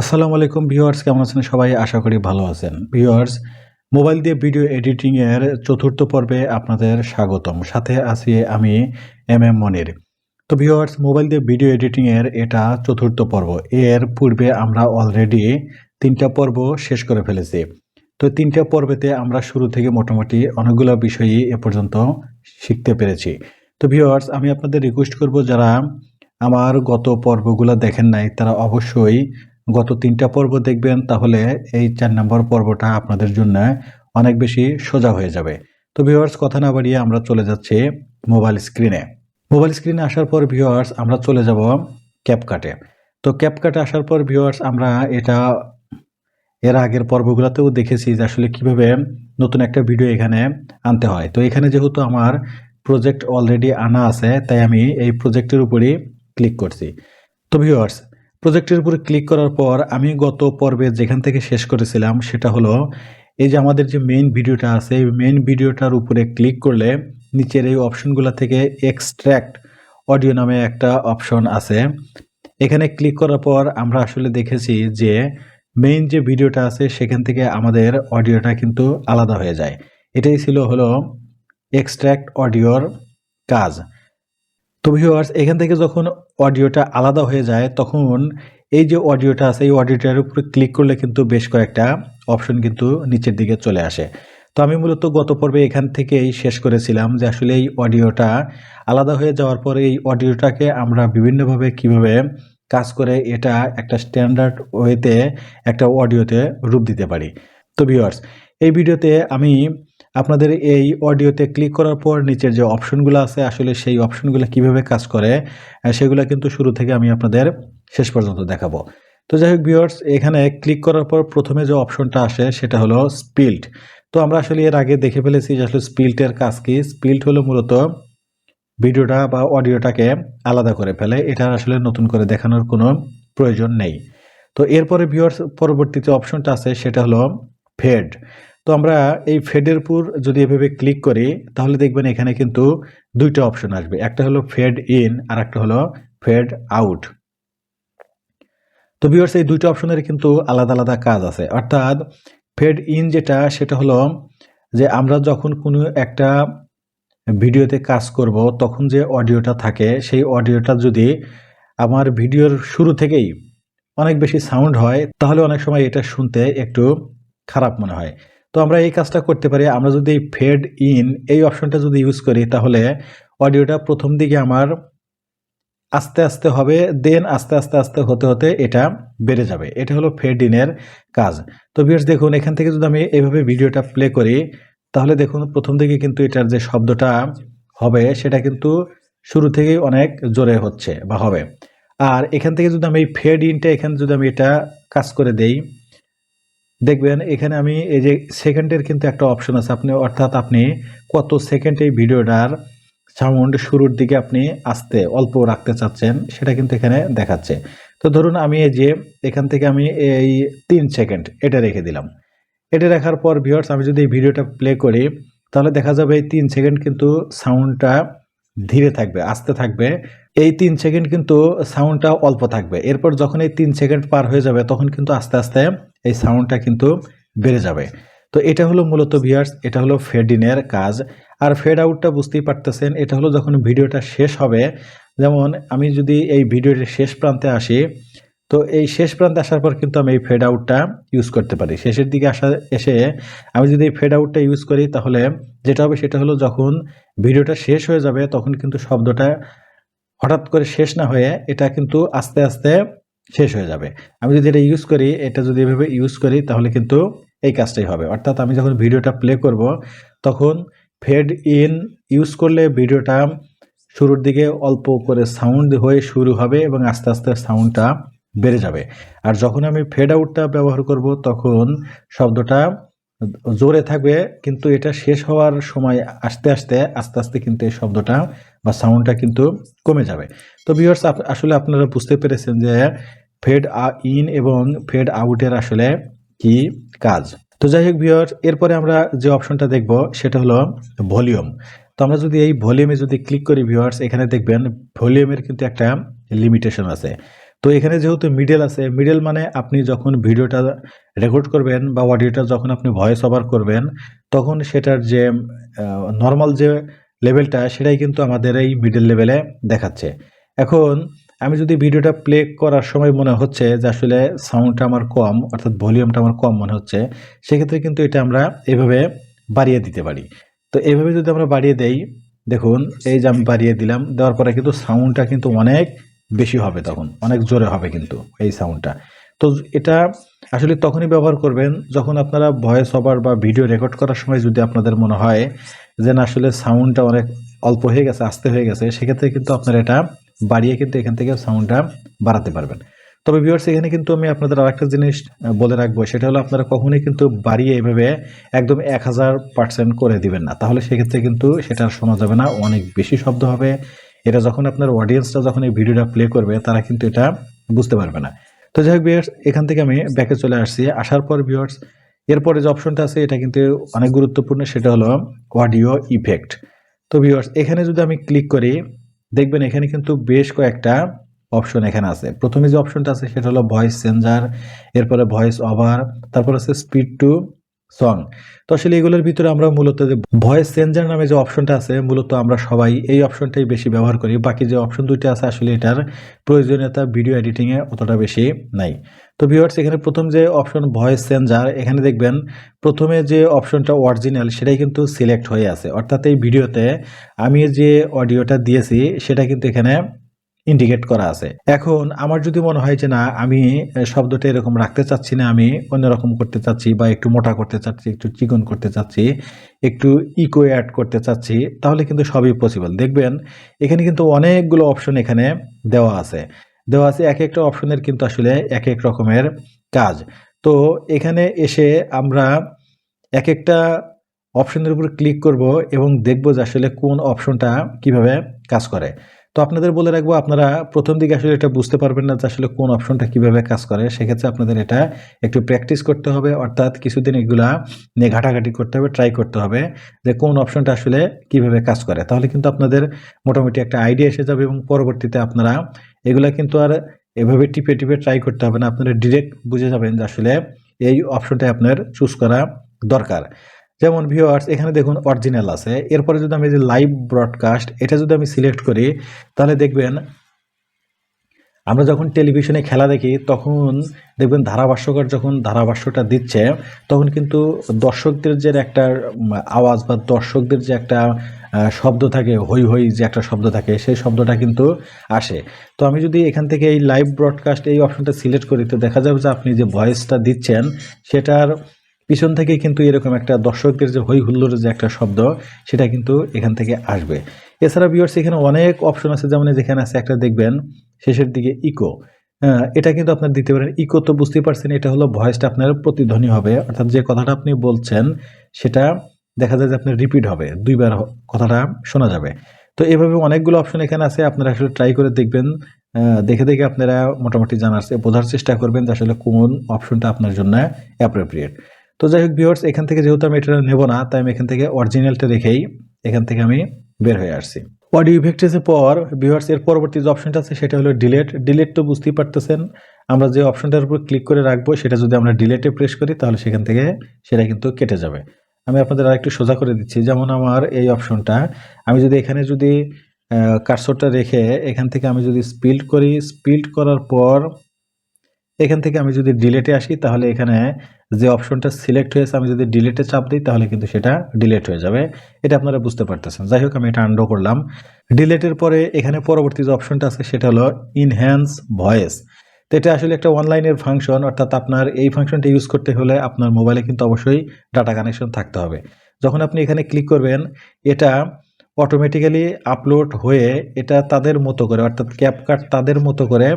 আসসালামু আলাইকুম ভিউয়ার্স, কেমন আছেন সবাই? আশা করি ভালো আছেন। ভিউয়ার্স, মোবাইল দিয়ে ভিডিও এডিটিং এর চতুর্থ পর্বে আপনাদের স্বাগতম। সাথে আছি আমি এম এম মনির। তো ভিউয়ার্স, মোবাইল দিয়ে ভিডিও এডিটিং এর এটা চতুর্থ পর্ব। এর পূর্বে আমরা অলরেডি তিনটা পর্ব শেষ করে ফেলেছি। তো তিনটা পর্বেতে আমরা শুরু থেকে মোটামুটি অনেকগুলো বিষয়ই এ পর্যন্ত শিখতে পেরেছি। তো ভিউয়ার্স, আমি আপনাদের রিকোয়েস্ট করব, যারা আমার গত পর্বগুলো দেখেন নাই, তারা অবশ্যই গত তিনটা পর্ব দেখবেন, তাহলে এই চার নম্বর পর্বটা আপনাদের জন্য অনেক বেশি সোজা হয়ে যাবে। তো ভিওয়ার্স কথা না বাড়িয়ে আমরা চলে যাচ্ছি মোবাইল স্ক্রিনে মোবাইল স্ক্রিনে আসার পর ভিউয়ার্স আমরা চলে যাব ক্যাপকাটে তো ক্যাপকাটে আসার পর ভিউয়ার্স আমরা এটা এর আগের পর্বগুলোতেও দেখেছি যে আসলে কীভাবে নতুন একটা ভিডিও এখানে আনতে হয়। তো এখানে যেহেতু আমার প্রজেক্ট অলরেডি আনা আছে, তাই আমি এই প্রজেক্টের উপরই ক্লিক করছি। তো ভিউয়ার্স প্রজেক্টের উপরে ক্লিক করার পর আমি গত পর্বে যেখান থেকে শেষ করেছিলাম সেটা হলো এই যে আমাদের যে মেইন ভিডিওটা আছে, এই মেইন ভিডিওটার উপরে ক্লিক করলে নিচের এই অপশনগুলো থেকে এক্সট্র্যাক্ট অডিও নামে একটা অপশন আছে। এখানে ক্লিক করার পর আমরা আসলে দেখেছি যে মেইন যে ভিডিওটা আছে সেখান থেকে আমাদের অডিওটা কিন্তু আলাদা হয়ে যায়। এটাই ছিল হলো এক্সট্র্যাক্ট অডিওর কাজ। তো ভিউয়ার্স এখান থেকে যখন অডিওটা আলাদা হয়ে যায়, তখন এই যে অডিওটা আছে, এই অডিওটার উপরে ক্লিক করলে কিন্তু বেশ কয়েকটা অপশন কিন্তু নিচের দিকে চলে আসে। তো আমি মূলত গত পর্বে এখান থেকেই শেষ করেছিলাম যে আসলে এই অডিওটা আলাদা হয়ে যাওয়ার পরে এই অডিওটাকে আমরা বিভিন্নভাবে কীভাবে কাজ করে এটা একটা স্ট্যান্ডার্ড ওয়েতে একটা অডিওতে রূপ দিতে পারি। তো ভিউয়ার্স এই ভিডিওতে আমি আপনাদের এই অডিওতে ক্লিক করার পর নিচের যে অপশনগুলো আছে, আসলে সেই অপশনগুলো কীভাবে কাজ করে সেগুলো কিন্তু শুরু থেকে আমি আপনাদের শেষ পর্যন্ত দেখাবো। তো যাই হোক ভিউয়ার্স, এখানে ক্লিক করার পর প্রথমে যে অপশনটা আসে, সেটা হলো স্পিল্ট তো আমরা আসলে এর আগে দেখে ফেলেছি যে আসলে স্পিল্টের কাজ কি। স্পিল্ট হলো মূলত ভিডিওটা বা অডিওটাকে আলাদা করে ফেলে। এটা আসলে নতুন করে দেখানোর কোনো প্রয়োজন নেই। তো এরপরে ভিউয়ার্স পরবর্তীতে অপশনটা আছে, সেটা হলো ফেড। তো আমরা এই ফেডের উপর যদি এভাবে ক্লিক করি, তাহলে দেখবেন এখানে কিন্তু দুইটা অপশন আসবে। একটা হলো ফেড ইন আর একটা হলো ফেড আউট তো ভিউয়ার্স এই দুইটা অপশনের কিন্তু আলাদা আলাদা কাজ আছে। অর্থাৎ ফেড ইন যেটা, সেটা হলো যে আমরা যখন কোনো একটা ভিডিওতে কাজ করব, তখন যে অডিওটা থাকে, সেই অডিওটা যদি আমার ভিডিওর শুরু থেকেই অনেক বেশি সাউন্ড হয়, তাহলে অনেক সময় এটা শুনতে একটু খারাপ মনে হয়। তো আমরা এই কাজটা করতে পারি। আমরা যদি ফেড ইন এই অপশনটা যদি ইউজ করি, তাহলে অডিওটা প্রথম দিকে আমার আস্তে আস্তে হবে দেন আস্তে আস্তে আস্তে হতে হতে এটা বেড়ে যাবে। এটা হলো ফেড ইনের কাজ। তো ভিউয়ার্স দেখুন, এখান থেকে যদি আমি এভাবে ভিডিওটা প্লে করি, তাহলে দেখুন, প্রথম দিকে কিন্তু এটার যে শব্দটা হবে, সেটা কিন্তু শুরু থেকেই অনেক জোরে হচ্ছে বা হবে। আর এখান থেকে যদি আমি এই ফেড ইনটা এখানে যদি আমি এটা কাজ করে দেই দেখবেন, এখানে আমি এই যে সেকেন্ডের কিন্তু একটা অপশন আছে। আপনি, অর্থাৎ আপনি কত সেকেন্ড এই ভিডিওটার সাউন্ড শুরুর দিকে আপনি আসতে অল্প রাখতে চাচ্ছেন, সেটা কিন্তু এখানে দেখাচ্ছে। তো ধরুন, আমি এই যে এখান থেকে আমি এই তিন সেকেন্ড এটা রেখে দিলাম। এটা রাখার পর ভিউয়ার্স আমি যদি এই ভিডিওটা প্লে করি, তাহলে দেখা যাবে এই তিন সেকেন্ড কিন্তু সাউন্ডটা ধীরে থাকবে, আস্তে থাকবে। এই তিন সেকেন্ড কিন্তু সাউন্ডটা অল্প থাকবে। এরপর যখন এই তিন সেকেন্ড পার হয়ে যাবে, তখন কিন্তু আস্তে আস্তে এই সাউন্ডটা কিন্তু বেড়ে যাবে। তো এটা হলো মূলত ভিয়ার্স এটা হলো ফেড ইনের কাজ। আর ফেড আউটটা বুঝতেই পারতেছেন, এটা হলো যখন ভিডিওটা শেষ হবে, যেমন আমি যদি এই ভিডিওটির শেষ প্রান্তে আসি তো এই শেষ প্রান্তে আসার পর কিন্তু আমি এই ফেড আউটটা ইউজ করতে পারি। শেষের দিকে আসা, এসে আমি যদি এই ফেড আউটটা ইউজ করি, তাহলে যেটা হবে সেটা হলো যখন ভিডিওটা শেষ হয়ে যাবে, তখন কিন্তু শব্দটা হঠাৎ করে শেষ না হয়ে এটা কিন্তু আস্তে আস্তে শেষ হয়ে যাবে। আমি যদি এটা ইউজ করি, এটা যদি এভাবে ইউজ করি, তাহলে কিন্তু এই কাজটাই হবে। অর্থাৎ আমি যখন ভিডিওটা প্লে করব, তখন ফেড ইন ইউজ করলে ভিডিওটা শুরুর দিকে অল্প করে সাউন্ড হয়ে শুরু হবে এবং আস্তে আস্তে সাউন্ডটা বেড়ে যাবে। আর যখন আমি ফেড আউটটা ব্যবহার করব, তখন শব্দটা জোরে থাকবে, কিন্তু এটা শেষ হওয়ার সময় আস্তে আস্তে আস্তে আস্তে কিন্তু এই শব্দটা বা সাউন্ডটা কিন্তু কমে যাবে। তো ভিউয়ার্স আসলে আপনারা বুঝতে পেরেছেন যে ফেড ইন এবং ফেড আউটের আসলে কি কাজ। তো যাই হোক ভিউয়ার্স এরপরে আমরা যে অপশনটা দেখব, সেটা হলো ভলিউম তো আমরা যদি এই ভলিউমে যদি ক্লিক করি ভিউয়ার্স এখানে দেখবেন ভলিউমের কিন্তু একটা লিমিটেশন আছে। তো এখানে যেহেতু মিডল আছে মিডল মানে আপনি যখন ভিডিওটা রেকর্ড করবেন বা অডিওটা যখন আপনি ভয়েস ওভার করবেন, তখন সেটার যে নর্মাল যে লেভেলটা সেটাই কিন্তু আমাদের এই মিডল লেভেলে দেখাচ্ছে। এখন আমি যদি ভিডিওটা প্লে করার সময় মনে হচ্ছে যে আসলে সাউন্ডটা আমার কম, অর্থাৎ ভলিউমটা আমার কম মনে হচ্ছে, সেক্ষেত্রে কিন্তু এটা আমরা এভাবে বাড়িয়ে দিতে পারি। তো এভাবে যদি আমরা বাড়িয়ে দেই, দেখুন, এই যে আমি বাড়িয়ে দিলাম, দেওয়ার পরে কিন্তু সাউন্ডটা কিন্তু অনেক বেশি হবে তখন, অনেক জোরে হবে কিন্তু এই সাউন্ডটা তো এটা আসলে তখনই ব্যবহার করবেন যখন আপনারা ভয়েস ওভার বা ভিডিও রেকর্ড করার সময় যদি আপনাদের মনে হয় যে না, আসলে সাউন্ডটা অনেক অল্প হয়ে গেছে, আস্তে হয়ে গেছে, সেক্ষেত্রে কিন্তু আপনারা এটা বাড়িয়ে কিন্তু এখান থেকে সাউন্ডটা বাড়াতে পারবেন। তবে ভিউয়ার্স এখানে কিন্তু আমি আপনাদের আরেকটা জিনিস বলে রাখব, সেটা হলো আপনারা কখনোই কিন্তু বাড়িয়ে এভাবে একদম এক হাজার পার্সেন্ট করে দিবেন না। তাহলে সেক্ষেত্রে কিন্তু সেটা শোনা যাবে না, অনেক বেশি শব্দ হবে এটা যখন আপনার অডিয়েন্সটা যখন এই ভিডিওটা প্লে করবে, তারা কিন্তু এটা বুঝতে পারবে না। তো যাই হোক ভিউয়ার্স এখান থেকে আমি ব্যাকে চলে আসছি। আসার পর ভিউয়ার্স এরপরে যে অপশনটা আছে, এটা কিন্তু অনেক গুরুত্বপূর্ণ, সেটা হলো অডিও ইফেক্ট তো ভিউয়ার্স এখানে যদি আমি ক্লিক করি, দেখবেন এখানে কিন্তু বেশ কয়েকটা অপশন এখানে আছে। প্রথমে যে অপশনটা আছে, সেটা হলো ভয়েস চেঞ্জার এরপরে ভয়েস ওভার তারপর আছে স্পিড টু সং। তো আসলে এগুলোর ভিতরে আমরা মূলত যে ভয়েস চেঞ্জার নামে যে অপশনটা আছে, মূলত আমরা সবাই এই অপশনটাই বেশি ব্যবহার করি। বাকি যে অপশন দুইটা আছে, আসলে এটার প্রয়োজনীয়তা ভিডিও এডিটিংয়ে অতটা বেশি নাই। তো ভিউয়ার্স, এখানে প্রথম যে অপশন ভয়েস চেঞ্জার, এখানে দেখবেন প্রথমে যে অপশনটা অরিজিনাল, সেটাই কিন্তু সিলেক্ট হয়ে আছে। অর্থাৎ এই ভিডিওতে আমি যে অডিওটা দিয়েছি, সেটা কিন্তু এখানে ইন্ডিকেট করা আছে। এখন আমার যদি মনে হয় যে না, আমি শব্দটা এরকম রাখতে চাচ্ছি না, আমি অন্যরকম করতে চাচ্ছি বা একটু মোটা করতে চাচ্ছি, একটু চিকন করতে চাচ্ছি, একটু ইকো অ্যাড করতে চাচ্ছি, তাহলে কিন্তু সবই পসিবল দেখবেন, এখানে কিন্তু অনেকগুলো অপশন এখানে দেওয়া আছে। দেওয়া আছে এক একটা অপশনের কিন্তু আসলে এক এক রকমের কাজ। তো এখানে এসে আমরা এক একটা অপশনের উপর ক্লিক করব এবং দেখব যে আসলে কোন অপশনটা কীভাবে কাজ করে। তো আপনাদের বলে রাখব, আপনারা প্রথম দিকে আসলে এটা বুঝতে পারবেন না যে আসলে কোন অপশনটা কীভাবে কাজ করে। সেক্ষেত্রে আপনাদের এটা একটু প্র্যাকটিস করতে হবে, অর্থাৎ কিছুদিন এগুলা নিয়ে ঘাটাঘাটি করতে হবে ট্রাই করতে হবে যে কোন অপশনটা আসলে কীভাবে কাজ করে। তাহলে কিন্তু আপনাদের মোটামুটি একটা আইডিয়া এসে যাবে এবং পরবর্তীতে আপনারা এগুলা কিন্তু আর এভাবে টিপে টিপে ট্রাই করতে হবে না। আপনারা ডিরেক্ট বুঝে যাবেন যে আসলে এই অপশনটা আপনার চুজ করা দরকার। যেমন ভিউয়ার্স এখানে দেখুন অরিজিনাল আছে। এরপরে যদি আমি যে লাইভ ব্রডকাস্ট এটা যদি আমি সিলেক্ট করি, তাহলে দেখবেন আমরা যখন টেলিভিশনে খেলা দেখি, তখন দেখবেন ধারাভাষ্যকার যখন ধারাভাষ্যটা দিচ্ছে, তখন কিন্তু দর্শকদের যে একটা আওয়াজ বা দর্শকদের যে একটা শব্দ থাকে হই হই যে একটা শব্দ থাকে, সেই শব্দটা কিন্তু আসে। তো আমি যদি এখান থেকে এই লাইভ ব্রডকাস্ট এই অপশনটা সিলেক্ট করি, তো দেখা যাবে যে আপনি যে ভয়েসটা দিচ্ছেন, সেটার পিছন থেকে কিন্তু এরকম একটা দর্শকদের যে হই হুল্লোড়ের যে একটা শব্দ, সেটা কিন্তু এখান থেকে আসবে। এছাড়া ভিউয়ার্স এখানে অনেক অপশন আছে, যেমন যেখানে আছে একটা দেখবেন, শেষের দিকে ইকো এটা কিন্তু আপনার দিতে পারেন ইকো তো বুঝতেই পারছেন, এটা হলো ভয়েসটা আপনার প্রতিধ্বনি হবে। অর্থাৎ যে কথাটা আপনি বলছেন, সেটা দেখা যায় যে আপনার রিপিট হবে, দুইবার কথাটা শোনা যাবে। তো এভাবে অনেকগুলো অপশন এখানে আছে, আপনারা আসলে ট্রাই করে দেখবেন। দেখে দেখে আপনারা মোটামুটি জানার, বোঝার চেষ্টা করবেন যে আসলে কোন অপশনটা আপনার জন্য অ্যাপ্রোপ্রিয়েট তো যাই হোক ভিউয়ার্স, এখান থেকে যেহেতু আমি এটা নেব না, তাই আমি এখান থেকে অরিজিনালটা রেখেই এখান থেকে আমি বের হয়ে আসছি। অডিও ইফেক্টেসের পর, ভিউয়ার্স, এর পরবর্তী যে অপশনটা আছে সেটা হলো ডিলেট ডিলেট তো বুঝতেই পারতেছেন, আমরা যে অপশনটার উপর ক্লিক করে রাখব, সেটা যদি আমরা ডিলেটে প্রেস করি, তাহলে সেখান থেকে সেটা কিন্তু কেটে যাবে। আমি আপনাদের আরেকটু সোজা করে দিচ্ছি, যেমন আমার এই অপশনটা আমি যদি এখানে যদি কার্সরটা রেখে এখান থেকে আমি যদি স্পিল্ড করি স্পিল্ড করার পর এখান থেকে আমি যদি ডিলেটে আসি, তাহলে এখানে যে অপশনটা সিলেক্ট হয়েছে, আমি যদি ডিলেটে চাপ দিই, তাহলে কিন্তু সেটা ডিলেট হয়ে যাবে। এটা আপনারা বুঝতে পারতেছেন। যাই হোক, আমি এটা আন্ডো করলাম। ডিলেটের পরে এখানে পরবর্তী যে অপশনটা আছে, সেটা হলো ইনহ্যান্স ভয়েস তো এটা আসলে একটা অনলাইনের ফাংশন অর্থাৎ আপনার এই ফাংশনটা ইউজ করতে হলে আপনার মোবাইলে কিন্তু অবশ্যই ডাটা কানেকশন থাকতে হবে। যখন আপনি এখানে ক্লিক করবেন, এটা অটোমেটিক্যালি আপলোড হয়ে এটা তাদের মতো করে, অর্থাৎ ক্যাপকাট তাদের মতো করে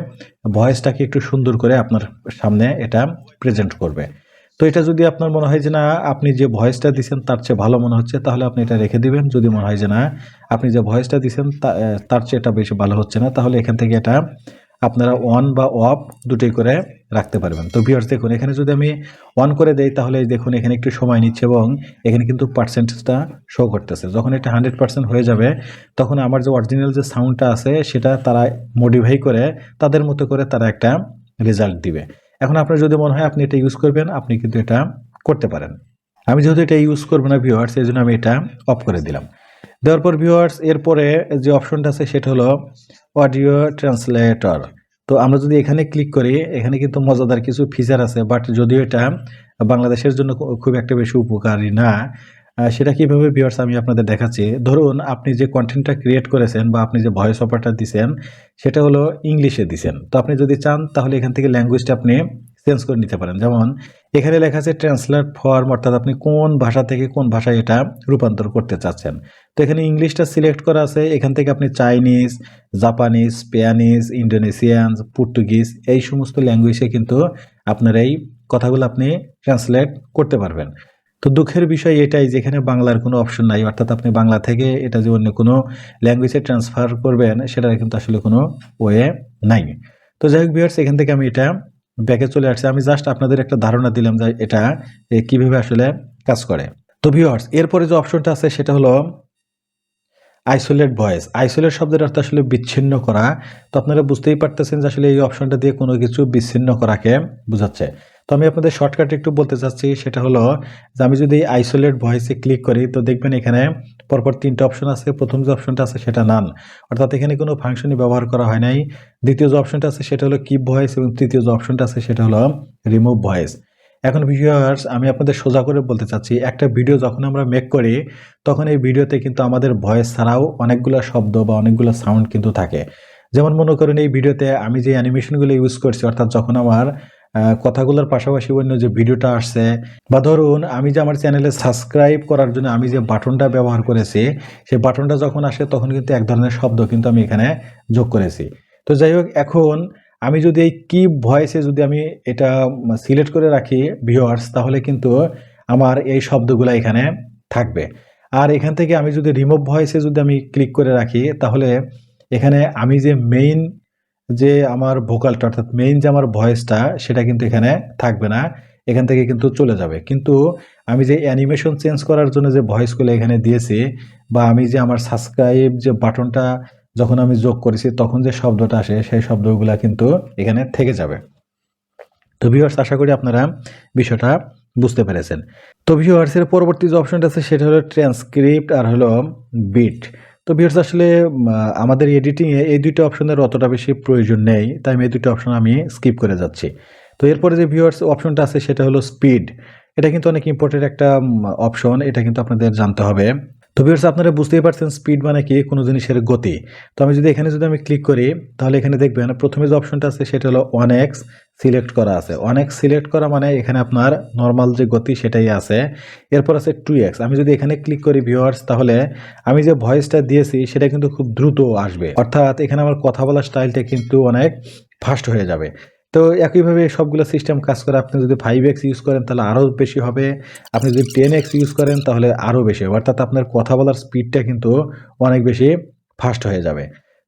ভয়েসটাকে একটু সুন্দর করে আপনার সামনে এটা প্রেজেন্ট করবে। তো এটা যদি আপনার মনে হয় যে না, আপনি যে ভয়েসটা দিচ্ছেন তার চেয়ে ভালো মনে হচ্ছে, তাহলে আপনি এটা রেখে দিবেন। যদি মনে হয় যে না, আপনি যে ভয়েসটা দিচ্ছেন তার চেয়ে এটা বেশি ভালো হচ্ছে না, তাহলে এখান থেকে এটা আপনারা অন বা অফ দুটোই করে রাখতে পারবেন। তো ভিউয়ার্স দেখুন, এখানে যদি আমি অন করে দেই, তাহলে দেখুন, এখানে একটু সময় নিচ্ছে এবং এখানে কিন্তু পার্সেন্টেজটা শো করতেছে। যখন এটা হান্ড্রেড পার্সেন্ট হয়ে যাবে, তখন আমার যে অরিজিনাল যে সাউন্ডটা আছে, সেটা তারা মডিফাই করে, তাদের মতো করে তারা একটা রেজাল্ট দিবে। এখন আপনার যদি মনে হয় আপনি এটা ইউজ করবেন, আপনি কিন্তু এটা করতে পারেন। আমি যেহেতু এটা ইউজ করব না ভিউয়ার্স এই জন্য আমি এটা অফ করে দিলাম। দেওয়ার পর ভিউয়ার্স এরপরে যে অপশনটা আছে, সেটা হলো অডিও ট্রান্সলেটর। তো আমরা যদি এখানে ক্লিক করি, এখানে কিন্তু মজাদার কিছু ফিচার আছে বাট যদিও এটা বাংলাদেশের জন্য খুব একটা বেশি উপকারী না সেটা কীভাবে ভিওর্স আমি আপনাদের দেখাচ্ছি। ধরুন, আপনি যে কন্টেন্টটা ক্রিয়েট করেছেন বা আপনি যে ভয়েস অপারটা দিছেন, সেটা হলো ইংলিশে দিছেন। তো আপনি যদি চান, তাহলে এখান থেকে ল্যাঙ্গুয়েজটা আপনি চেঞ্জ করে নিতে পারেন। যেমন, এখানে লেখা আছে ট্রান্সলেট ফর্ম অর্থাৎ আপনি কোন ভাষা থেকে কোন ভাষায় এটা রূপান্তর করতে চাচ্ছেন। তো এখানে ইংলিশটা সিলেক্ট করা আছে। এখান থেকে আপনি Chinese Japanese Spanish Indonesian Portuguese এই সমস্ত ল্যাঙ্গুয়েজে কিন্তু আপনার এই কথাগুলো আপনি ট্রান্সলেট করতে পারবেন। তো দুঃখের বিষয় এটাই যেখানে বাংলার কোনো অপশন নাই। অর্থাৎ আপনি বাংলা থেকে এটা যে অন্য কোনো ল্যাঙ্গুয়েজে ট্রান্সফার করবেন, সেটার কিন্তু আসলে কোনো ওয়ে নাই। তো যাই হোক ভিউয়ার্স এখান থেকে আমি এটা ব্যাকে চলে আসছে। আমি জাস্ট আপনাদের একটা ধারণা দিলাম যে এটা কীভাবে আসলে কাজ করে। তো ভিওয়ার্স এরপরে যে অপশনটা আছে সেটা হলো আইসোলেট ভয়েস আইসোলেট শব্দের অর্থ আসলে বিচ্ছিন্ন করা। তো আপনারা বুঝতেই পারতেছেন যে আসলে এই অপশনটা দিয়ে কোনো কিছু বিচ্ছিন্ন করাকে বোঝাচ্ছে। তো আমি আপনাদের শর্টকাটে একটু বলতে চাচ্ছি, সেটা হলো যে আমি যদি আইসোলেট ভয়েসে ক্লিক করি, তো দেখবেন এখানে পরপর তিনটা অপশন আছে। প্রথম যে অপশনটা আছে, সেটা নান অর্থাৎ এখানে কোনো ফাংশনই ব্যবহার করা হয় নাই। দ্বিতীয় যে অপশনটা আছে, সেটা হলো কিপ ভয়েস এবং তৃতীয় যে অপশনটা আছে, সেটা হলো রিমুভ ভয়েস এখন ভিউয়ার্স আমি আপনাদের সোজা করে বলতে চাচ্ছি, একটা ভিডিও যখন আমরা মেক করি, তখন এই ভিডিওতে কিন্তু আমাদের ভয়েস ছাড়াও অনেকগুলো শব্দ বা অনেকগুলো সাউন্ড কিন্তু থাকে। যেমন মনে করেন এই ভিডিওতে আমি যে অ্যানিমেশনগুলো ইউজ করছি, অর্থাৎ যখন আমার কথাগুলোর পাশাপাশি অন্য যে ভিডিওটা আসছে, বা ধরুন আমি যে আমার চ্যানেলে সাবস্ক্রাইব করার জন্য আমি যে বাটনটা ব্যবহার করেছি, সেই বাটনটা যখন আসে তখন কিন্তু এক ধরনের শব্দ কিন্তু আমি এখানে যোগ করেছি। তো যাই হোক, এখন আমি যদি এই কি ভয়েসে যদি আমি এটা সিলেক্ট করে রাখি ভিউয়ার্স তাহলে কিন্তু আমার এই শব্দগুলো এখানে থাকবে। আর এখান থেকে আমি যদি রিমুভ ভয়েসে যদি আমি ক্লিক করে রাখি, তাহলে এখানে আমি যে মেইন যে আমার ভোকালটা, অর্থাৎ মেইন যে আমার ভয়েসটা, সেটা কিন্তু এখানে থাকবে না। এখান থেকে কিন্তু চলে যাবে। কিন্তু আমি যে অ্যানিমেশন চেঞ্জ করার জন্য যে ভয়েসগুলো এখানে দিয়েছি, বা আমি যে আমার সাবস্ক্রাইব যে বাটনটা যখন আমি যোগ করেছি, তখন যে শব্দটা আসে, সেই শব্দগুলো কিন্তু এখানে থেকে যাবে। তো ভিউয়ার্স আশা করি আপনারা বিষয়টা বুঝতে পেরেছেন। তো ভিউয়ার্সের পরবর্তী যে অপশনটা আছে, সেটা হলো ট্রান্সক্রিপ্ট আর হলো বিট তো ভিউর্স আসলে আমাদের এডিটিংয়ে এই দুটো অপশনের অতটা বেশি প্রয়োজন নেই। তাই আমি এই দুটো অপশন আমি স্কিপ করে যাচ্ছি। তো এরপরে যে ভিউয়ার্স অপশনটা আছে, সেটা হলো স্পিড এটা কিন্তু অনেক ইম্পর্টেন্ট একটা অপশন এটা কিন্তু আপনাদের জানতে হবে। তো ভিউয়ার্স আপনারা বুঝতেই পারছেন স্পিড মানে কি, কোনো জিনিসের গতি। তো আমি যদি এখানে যদি আমি ক্লিক করি, তাহলে এখানে দেখবেন প্রথমে যে অপশনটা আছে, সেটা হলো ওয়ান এক্স সিলেক্ট করা আছে। অনেক সিলেক্ট করা মানে এখানে আপনার নর্মাল যে গতি, সেটাই আছে। এরপর আছে টু এক্স আমি যদি এখানে ক্লিক করি ভিউয়ার্স তাহলে আমি যে ভয়েসটা দিয়েছি, সেটা কিন্তু খুব দ্রুত আসবে। অর্থাৎ এখানে আমার কথা বলার স্টাইলটা কিন্তু অনেক ফাস্ট হয়ে যাবে। তো একইভাবে সবগুলো সিস্টেম কাজ করে। আপনি যদি ফাইভ এক্স ইউজ করেন, তাহলে আরও বেশি হবে। আপনি যদি টেন এক্স ইউজ করেন, তাহলে আরও বেশি হবে। অর্থাৎ আপনার কথা বলার স্পিডটা কিন্তু অনেক বেশি ফাস্ট হয়ে যাবে।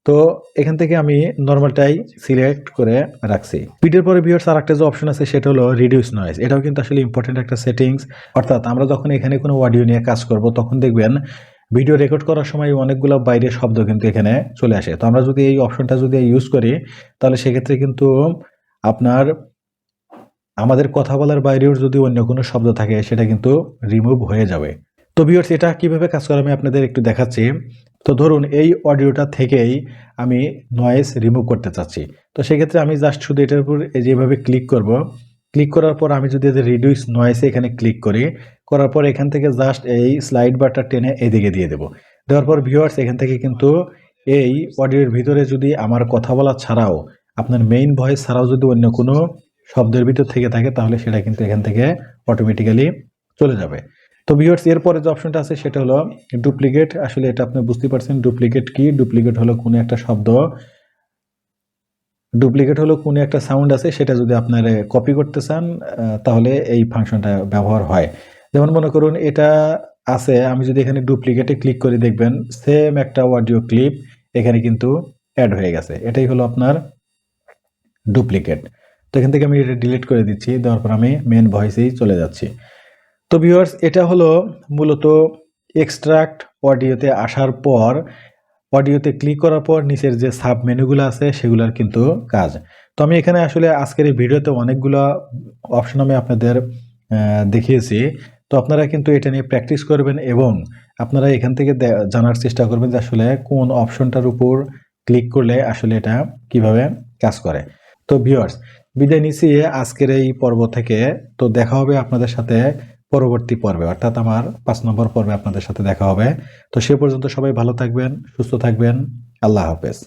তো এখান থেকে আমি নর্মালটাই সিলেক্ট করে রাখছি। স্পিডের পরে ভিউয়ার্স আর একটা যে অপশন আছে, সেটা হলো রিডিউস নয়েজ এটাও কিন্তু আসলে ইম্পর্টেন্ট একটা সেটিংস অর্থাৎ আমরা যখন এখানে কোনো অডিও নিয়ে কাজ করব, তখন দেখবেন ভিডিও রেকর্ড করার সময় অনেকগুলো বাইরের শব্দ কিন্তু এখানে চলে আসে। তো আমরা যদি এই অপশনটা যদি ইউজ করি, তাহলে সেক্ষেত্রে কিন্তু আপনার আমাদের কথা বলার বাইরেও যদি অন্য কোনো শব্দ থাকে, সেটা কিন্তু রিমুভ হয়ে যাবে। তো ভিউয়ার্স এটা কীভাবে কাজ করে আমি আপনাদের একটু দেখাচ্ছি। তো ধরুন, এই অডিওটা থেকেই আমি নয়েস রিমুভ করতে চাচ্ছি। তো সেক্ষেত্রে আমি জাস্ট শুধু এটার উপর যেভাবে ক্লিক করব ক্লিক করার পর আমি যদি রিডিউস নয়েসে এখানে ক্লিক করি, করার পর এখান থেকে জাস্ট এই স্লাইড বারটা টেনে এদিকে দিয়ে দেবো। দেওয়ার পর ভিউয়ার্স এখান থেকে কিন্তু এই অডিওর ভিতরে যদি আমার কথা বলা ছাড়াও আপনার মেইন ভয়েস ছাড়াও যদি অন্য কোনো শব্দের ভিতর থেকে থাকে, তাহলে সেটা কিন্তু এখান থেকে অটোমেটিক্যালি চলে যাবে। তো ভিউয়ার্স এরপরে যে অপশনটা আছে, সেটা হলো ডুপ্লিকেট আসলে এটা আপনি বুঝতে পারছেন ডুপ্লিকেট কি? ডুপ্লিকেট হলো কোনো একটা শব্দ। ডুপ্লিকেট হলো কোনো একটা সাউন্ড আছে, সেটা যদি আপনার কপি করতে চান তাহলে এই ফাংশনটা ব্যবহার হয়। যেমন মনে করুন, এটা আছে, আমি যদি এখানে ডুপ্লিকেটে ক্লিক করে দেখবেন সেম একটা অডিও ক্লিপ এখানে কিন্তু অ্যাড হয়ে গেছে। এটাই হলো আপনার ডুপ্লিকেট। তো এখান থেকে আমি এটা ডিলিট করে দিচ্ছি, দেওয়ার পর আমি মেন ভয়েসেই চলে যাচ্ছি। তো ভিউয়ার্স এটা হলো মূলত এক্সট্রাক্ট অডিওতে আসার পর অডিওতে ক্লিক করার পর নিচের যে সাব মেনুগুলো আছে, সেগুলোর কিন্তু কাজ। তো আমি এখানে আসলে আজকের এই ভিডিওতে অনেকগুলো অপশন আমি আপনাদের দেখিয়েছি। তো আপনারা কিন্তু এটা নিয়ে প্র্যাকটিস করবেন এবং আপনারা এখান থেকে জানার চেষ্টা করবেন যে আসলে কোন অপশনটার উপর ক্লিক করলে আসলে এটা কীভাবে কাজ করে। তো ভিউয়ার্স বিদায় নিছি আজকের এই পর্ব থেকে। তো দেখা হবে আপনাদের সাথে পরবর্তী পর্বে। অর্থাৎ আমার পাঁচ নম্বর পর্বে আপনাদের সাথে দেখা হবে। তো সে পর্যন্ত সবাই ভালো থাকবেন, সুস্থ থাকবেন। আল্লাহ হাফেজ।